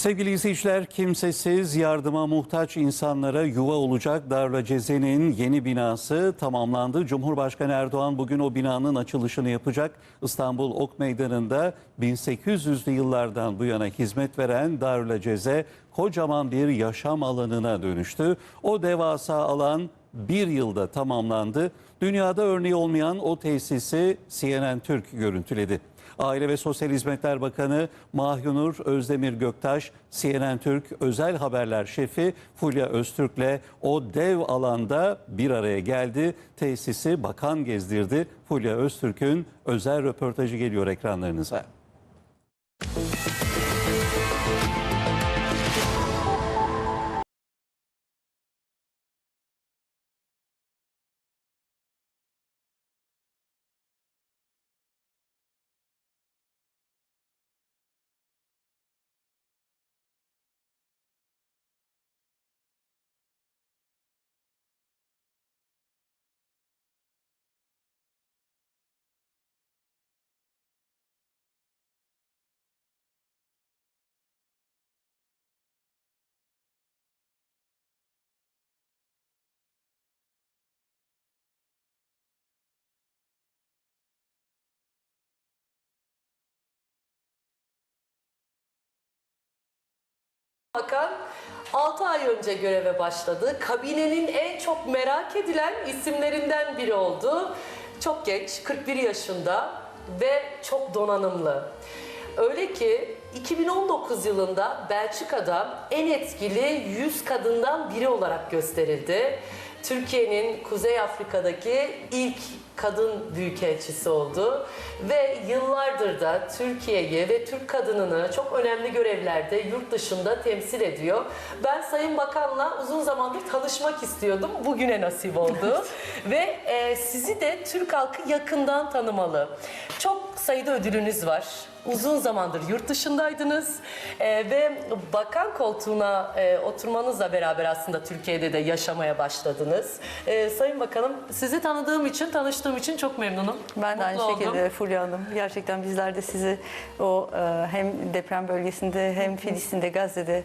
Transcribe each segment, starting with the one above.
Sevgili izleyiciler, kimsesiz, yardıma muhtaç insanlara yuva olacak Darla Ceze'nin yeni binası tamamlandı. Cumhurbaşkanı Erdoğan bugün o binanın açılışını yapacak. İstanbul Ok Meydanı'nda 1800'lü yıllardan bu yana hizmet veren Darla Ceze kocaman bir yaşam alanına dönüştü. O devasa alan bir yılda tamamlandı. Dünyada örneği olmayan o tesisi CNN Türk görüntüledi. Aile ve Sosyal Hizmetler Bakanı Mahyunur Özdemir Göktaş, CNN Türk özel haberler şefi Fulya Öztürk'le o dev alanda bir araya geldi. Tesisi bakan gezdirdi. Fulya Öztürk'ün özel röportajı geliyor ekranlarınıza. Bakan 6 ay önce göreve başladı. Kabinenin en çok merak edilen isimlerinden biri oldu. Çok genç, 41 yaşında ve çok donanımlı. Öyle ki 2019 yılında Belçika'da en etkili 100 kadından biri olarak gösterildi. Türkiye'nin Kuzey Afrika'daki ilk kadın büyükelçisi oldu ve yıllardır da Türkiye'yi ve Türk kadınını çok önemli görevlerde yurt dışında temsil ediyor. Ben Sayın Bakan'la uzun zamandır tanışmak istiyordum. Bugüne nasip oldu. ve e, sizi de Türk halkı yakından tanımalı. Çok sayıda ödülünüz var. Uzun zamandır yurt dışındaydınız E, ve bakan koltuğuna e, oturmanızla beraber aslında Türkiye'de de yaşamaya başladınız. E, Sayın Bakanım sizi tanıdığım için, tanıştığım için çok memnunum. Ben de aynı Mutlu oldum. şekilde Fulya Hanım. Gerçekten bizler de sizi o e, hem deprem bölgesinde hem Filistin'de, Gazze'de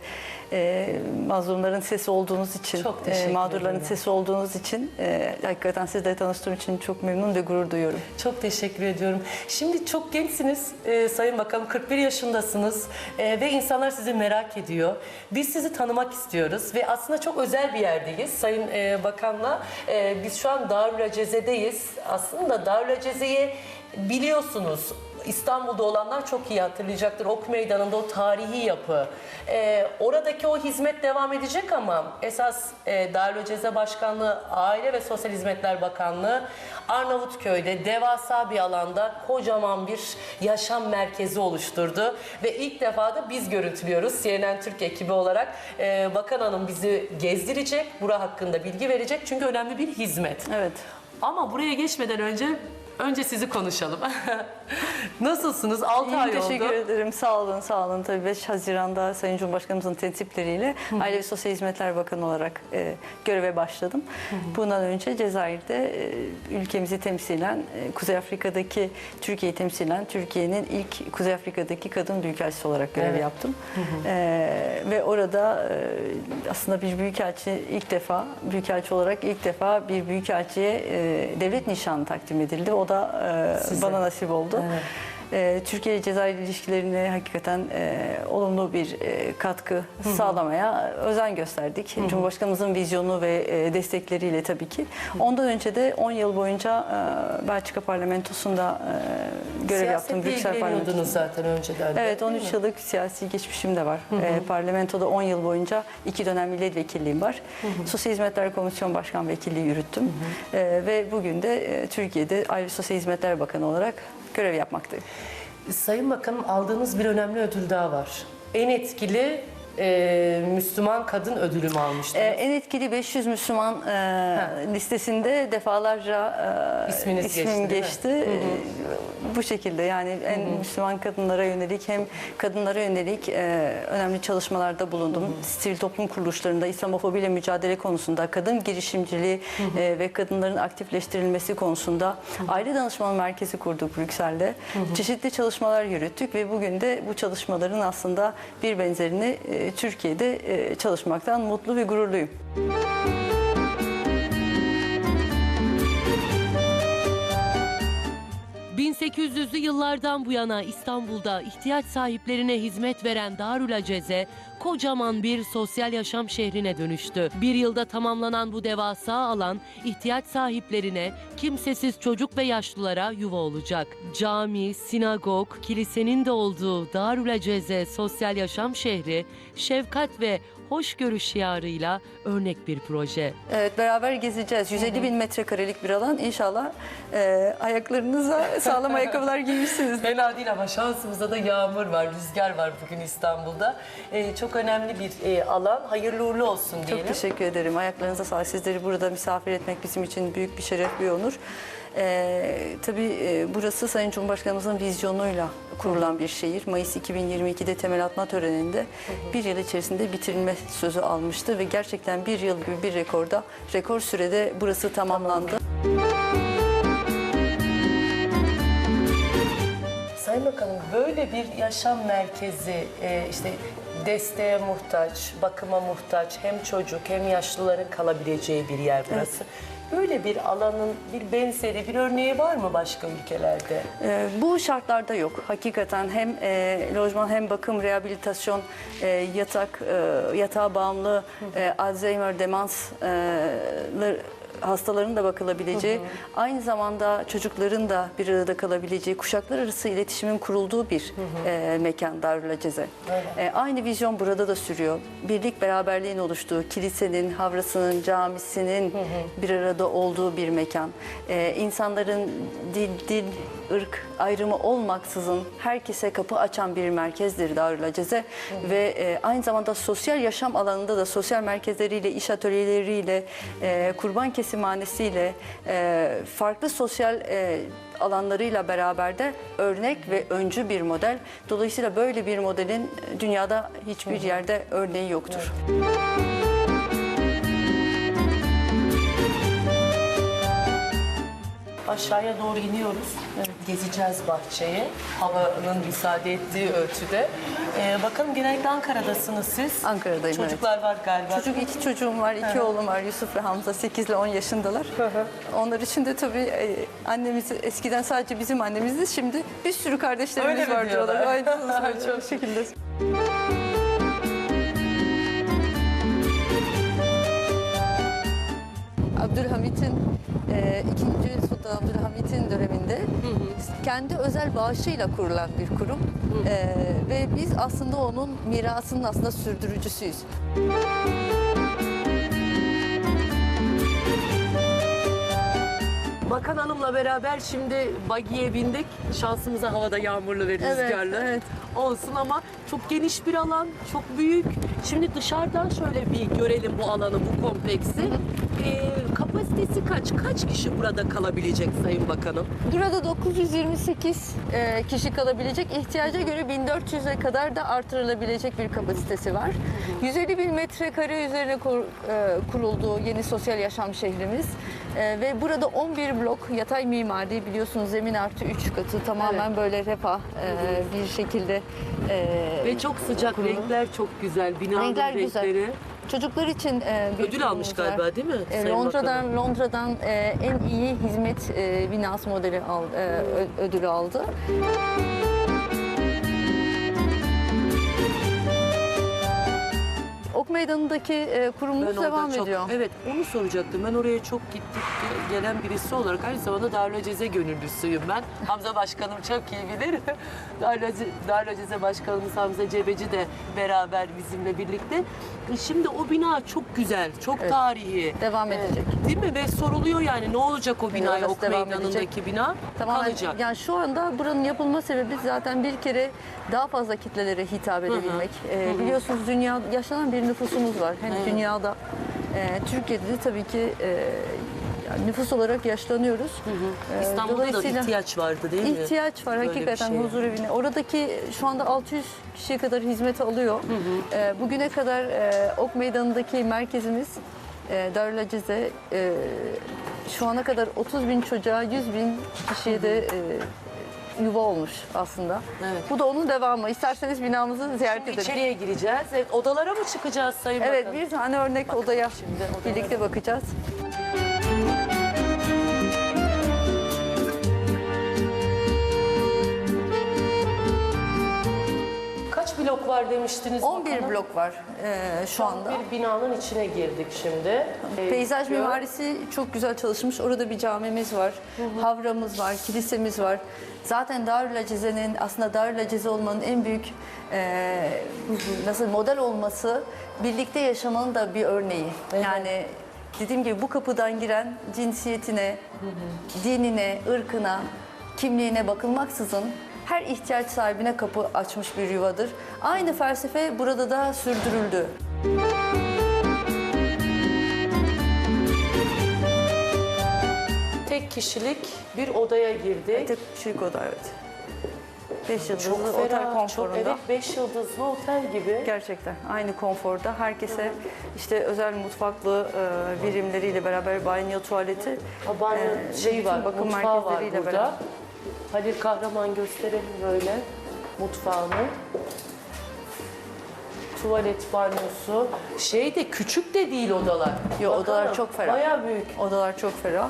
e, mazlumların sesi olduğunuz için, Çok teşekkür mağdurların ederim. sesi olduğunuz için e, hakikaten sizle tanıştığım için çok memnun ve gurur duyuyorum. Çok teşekkür ediyorum. Şimdi çok gençsiniz e, Sayın Bakanım, 41 yaşındasınız e, ve insanlar sizi merak ediyor. Biz sizi tanımak istiyoruz ve aslında çok özel bir yerdeyiz Sayın e, Bakan'la. E, biz şu an Darül Aceze'deyiz. Aslında Darül Aceze'yi biliyorsunuz. İstanbul'da olanlar çok iyi hatırlayacaktır. Ok Meydanı'nda o tarihi yapı. Ee, oradaki o hizmet devam edecek ama esas e, Darül Ceze Başkanlığı, Aile ve Sosyal Hizmetler Bakanlığı Arnavutköy'de devasa bir alanda kocaman bir yaşam merkezi oluşturdu. Ve ilk defa da biz görüntülüyoruz CNN Türk ekibi olarak. Ee, Bakan Hanım bizi gezdirecek, bura hakkında bilgi verecek çünkü önemli bir hizmet. Evet. Ama buraya geçmeden önce önce sizi konuşalım. Nasılsınız? 6 ay İyiyim, oldu. teşekkür ederim. Sağ olun, sağ olun. Tabii 5 Haziran'da Sayın Cumhurbaşkanımızın tensipleriyle Aile ve Sosyal Hizmetler Bakanı olarak e, göreve başladım. Bundan önce Cezayir'de e, ülkemizi temsilen, e, Kuzey Afrika'daki Türkiye'yi temsilen Türkiye'nin ilk Kuzey Afrika'daki kadın büyükelçisi olarak görev Evet. yaptım. E, ve orada e, aslında bir büyükelçi ilk defa, büyükelçi olarak ilk defa bir büyükelçiye e, devlet nişanı takdim edildi. O da e, Size. bana nasip oldu. Evet. Ee, Türkiye Cezayir ilişkilerine hakikaten e, olumlu bir e, katkı sağlamaya özen gösterdik. Cumhurbaşkanımızın vizyonu ve e, destekleriyle tabii ki. Ondan önce de 10 yıl boyunca e, Belçika parlamentosunda e, görev yaptım. Brüksel parlamentosunda. zaten önceden. de, Evet değil 13 mi? yıllık siyasi geçmişim de var. E, parlamentoda 10 yıl boyunca iki dönem milletvekilliğim var. Sosyal Hizmetler Komisyon Başkan Vekilliği yürüttüm. E, ve bugün de e, Türkiye'de Aile Sosyal Hizmetler Bakanı olarak görev yapmaktayım. Sayın Bakanım aldığınız bir önemli ödül daha var. En etkili e, Müslüman kadın ödülü mü almıştınız? Ee, en etkili 500 Müslüman e, listesinde defalarca e, İsminiz ismim geçti, geçti. Ee, Bu şekilde yani en Müslüman kadınlara yönelik hem kadınlara yönelik e, önemli çalışmalarda bulundum. Sivil toplum kuruluşlarında İslamofobiyle mücadele konusunda, kadın girişimciliği e, ve kadınların aktifleştirilmesi konusunda aile danışman merkezi kurduk Brüksel'de. Çeşitli çalışmalar yürüttük ve bugün de bu çalışmaların aslında bir benzerini e, Türkiye'de e, çalışmaktan mutlu ve gururluyum. 1800'lü yıllardan bu yana İstanbul'da ihtiyaç sahiplerine hizmet veren Darül Aceze kocaman bir sosyal yaşam şehrine dönüştü. Bir yılda tamamlanan bu devasa alan ihtiyaç sahiplerine, kimsesiz çocuk ve yaşlılara yuva olacak. Cami, sinagog, kilisenin de olduğu Darül Aceze sosyal yaşam şehri şefkat ve hoşgörü şiarıyla örnek bir proje. Evet beraber gezeceğiz. 150 bin metrekarelik bir alan. İnşallah e, ayaklarınıza sağlam ayakkabılar giymişsiniz. Fena değil ama şansımızda da yağmur var, rüzgar var bugün İstanbul'da. Ee, çok önemli bir e, alan. Hayırlı uğurlu olsun diyelim. Çok teşekkür ederim. Ayaklarınıza sağlık. Sizleri burada misafir etmek bizim için büyük bir şeref, bir onur. Ee, tabii e, burası Sayın Cumhurbaşkanımızın vizyonuyla kurulan bir şehir. Mayıs 2022'de temel atma töreninde bir yıl içerisinde bitirilme sözü almıştı ve gerçekten bir yıl gibi bir rekorda, rekor sürede burası tamamlandı. Sayın Bakanım böyle bir yaşam merkezi e, işte desteğe muhtaç, bakıma muhtaç hem çocuk hem yaşlıların kalabileceği bir yer burası. Böyle bir alanın bir benzeri bir örneği var mı başka ülkelerde? Ee, Bu şartlarda yok. Hakikaten hem e, lojman hem bakım, rehabilitasyon, e, yatak, e, yatağa bağımlı, e, Alzheimer, demans e, hastaların da bakılabileceği, aynı zamanda çocukların da bir arada kalabileceği, kuşaklar arası iletişimin kurulduğu bir e, mekan Darül Aceze. E, aynı vizyon burada da sürüyor. Birlik beraberliğin oluştuğu, kilisenin, havrasının, camisinin bir arada olduğu bir mekan. E, insanların dil, dil, ırk ayrımı olmaksızın herkese kapı açan bir merkezdir Darül Aceze ve e, aynı zamanda sosyal yaşam alanında da sosyal merkezleriyle, iş atölyeleriyle, e, kurban kesimhanesiyle, e, farklı sosyal e, alanlarıyla beraber de örnek ve öncü bir model. Dolayısıyla böyle bir modelin dünyada hiçbir yerde örneği yoktur. Aşağıya doğru iniyoruz. Gezeceğiz bahçeyi. Havanın müsaade ettiği ölçüde. Ee, bakalım genellikle Ankara'dasınız siz. Ankara'dayım, evet. Çocuklar var galiba. Çocuk iki çocuğum var, iki oğlum var. Yusuf ve Hamza 8 ile 10 yaşındalar. Onlar için de tabii e, annemiz eskiden sadece bizim annemizdi. Şimdi bir sürü kardeşlerimiz Öyle mi var diyorlar? diyorlar. Aynen çok şekilde. Abdülhamit'in e, ikinci Sultan Abdülhamit'in döneminde kendi özel bağışıyla kurulan bir kurum E, ve biz aslında onun mirasının aslında sürdürücüsüyüz. Bakan Hanım'la beraber şimdi bagiye bindik. Şansımıza havada yağmurlu ve Evet, rüzgarlı. evet. Olsun ama çok geniş bir alan, çok büyük. Şimdi dışarıdan şöyle bir görelim bu alanı, bu kompleksi. Ee, kapasitesi kaç? Kaç kişi burada kalabilecek Sayın Bakanım? Burada 928 e, kişi kalabilecek. ihtiyaca göre 1400'e kadar da artırılabilecek bir kapasitesi var. 150 bin metrekare üzerine kur- e, kuruldu yeni sosyal yaşam şehrimiz. E, ve burada 11 blok yatay mimari biliyorsunuz zemin artı 3 katı tamamen böyle refah e, bir şekilde e, Ve çok sıcak, renkler çok güzel. Binanın Renkler güzel. Çocuklar için e, bir Ödül almış var. galiba değil mi? E, Sayın Bakanım? Londra'dan Londra'dan e, en iyi hizmet e, binası modeli al, e, ödülü aldı. Ok Meydanı'ndaki e, kurumumuz devam çok- ediyor. Evet onu soracaktım. Ben oraya çok gittik gelen birisi olarak aynı zamanda Darül Ceze gönüllüsüyüm ben. Hamza Başkanım çok iyi bilir. Darül Darül Ceze Başkanımız Hamza Cebeci de beraber bizimle birlikte. E, Şimdi o bina çok güzel, çok Evet. tarihi. Devam E, edecek. Değil mi? Ve soruluyor yani ne olacak o binaya, orası devam meydanındaki bina? Tamamen Kalacak. yani şu anda buranın yapılma sebebi zaten bir kere daha fazla kitlelere hitap edebilmek. Ee, biliyorsunuz dünya yaşanan bir nüfusumuz var. Hem Evet. dünyada e, Türkiye'de de tabii ki e, yani nüfus olarak yaşlanıyoruz. Ee, İstanbul'da da ihtiyaç vardı değil mi? ihtiyaç var Böyle hakikaten şeye. huzur evine. Oradaki şu anda 600 kişiye kadar hizmet alıyor. Ee, bugüne kadar e, Ok Meydanı'ndaki merkezimiz e, Darül Acize e, şu ana kadar 30 bin çocuğa 100 bin kişiye de e, yuva olmuş aslında. Evet. Bu da onun devamı. İsterseniz binamızı ziyaret Şimdi edelim. içeriye gireceğiz. Evet, odalara mı çıkacağız Sayın Evet Bakan? bir tane örnek odaya şimdi birlikte bakacağız. Blok var demiştiniz 11 bakanım? blok var e, şu anda. Bir binanın içine girdik şimdi. Ee, Peyzaj diyor. mimarisi çok güzel çalışmış. Orada bir camimiz var, havramız var, kilisemiz var. Zaten Darül Acize'nin aslında Darül Acize olmanın en büyük e, nasıl model olması birlikte yaşamanın da bir örneği. Yani dediğim gibi bu kapıdan giren cinsiyetine, dinine, ırkına, kimliğine bakılmaksızın her ihtiyaç sahibine kapı açmış bir yuvadır. Aynı felsefe burada da sürdürüldü. Tek kişilik bir odaya girdik. Tek kişilik oda evet. Beş yıldızlı Çok otel ferah, çok konforunda. evet beş yıldızlı otel gibi. Gerçekten aynı konforda. Herkese işte özel mutfaklı e, birimleriyle beraber banyo, tuvaleti Ha, Banyo e, şey var, bakım var merkezleriyle burada. beraber. Halil Kahraman gösterelim böyle mutfağını. Tuvalet, banyosu. Şey de küçük de değil odalar. Yo, odalar Bakalım, çok ferah. Bayağı büyük. Odalar çok ferah.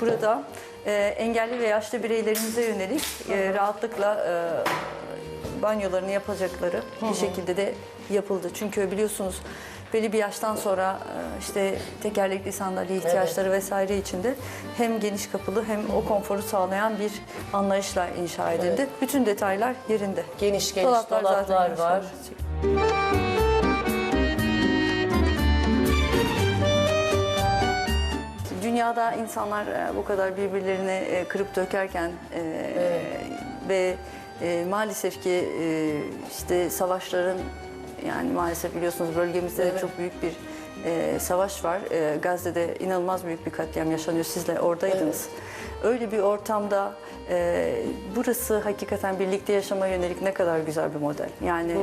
Burada e, engelli ve yaşlı bireylerimize yönelik e, rahatlıkla e, banyolarını yapacakları bir şekilde de yapıldı. Çünkü biliyorsunuz belli bir yaştan sonra e, işte tekerlekli sandalye ihtiyaçları vesaire içinde hem geniş kapılı hem o konforu sağlayan bir anlayışla inşa edildi. Bütün detaylar yerinde. Geniş geniş dolaplar, zaten var. Dünyada insanlar e, bu kadar birbirlerini e, kırıp dökerken e, ve maalesef ki işte savaşların yani maalesef biliyorsunuz bölgemizde de çok büyük bir e, savaş var. E, Gazze'de inanılmaz büyük bir katliam yaşanıyor. Siz de oradaydınız. Öyle bir ortamda e, burası hakikaten birlikte yaşama yönelik ne kadar güzel bir model. Yani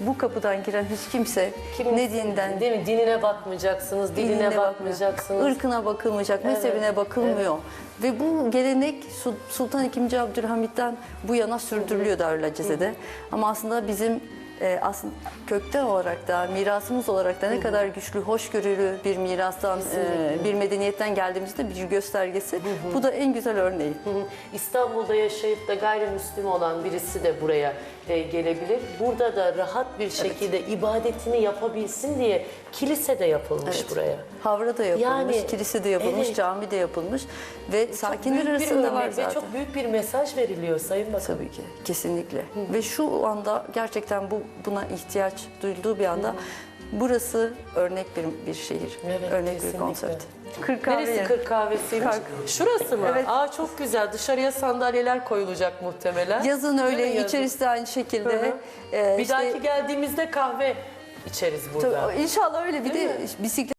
bu kapıdan giren hiç kimse Kimin- ne dinden Değil mi? Dinine bakmayacaksınız, diline, diline bakmayacaksınız. ırkına bakılmayacak, mezhebine bakılmıyor. Ve bu gelenek Su- Sultan II. Abdülhamid'den bu yana sürdürülüyor Darül Acize'de. Ama aslında bizim e, aslında kökten olarak da mirasımız olarak da ne kadar güçlü, hoşgörülü bir mirastan, e, bir medeniyetten geldiğimizde bir göstergesi. Bu da en güzel örneği. İstanbul'da yaşayıp da gayrimüslim olan birisi de buraya e, gelebilir. Burada da rahat bir şekilde ibadetini yapabilsin diye kilise de yapılmış Evet. buraya. Havra da yapılmış, Yani, kilise de yapılmış, evet. cami de yapılmış ve sakinler Büyük bir arasında var zaten. Ve çok büyük bir mesaj veriliyor Sayın Bakan. Tabii ki, kesinlikle. Ve şu anda gerçekten bu buna ihtiyaç duyulduğu bir anda burası örnek bir, bir şehir, Evet, örnek kesinlikle. bir konsept. Kırk kahve Neresi yeri. kırk kahvesiymiş? Kırk. Şurası mı? Evet. Aa çok güzel. Dışarıya sandalyeler koyulacak muhtemelen. Yazın öyle, mi yazın? içerisi de aynı şekilde. Hı hı. Ee, Bir işte- dahaki geldiğimizde kahve içeriz burada. Tabii, İnşallah öyle bir de bisiklet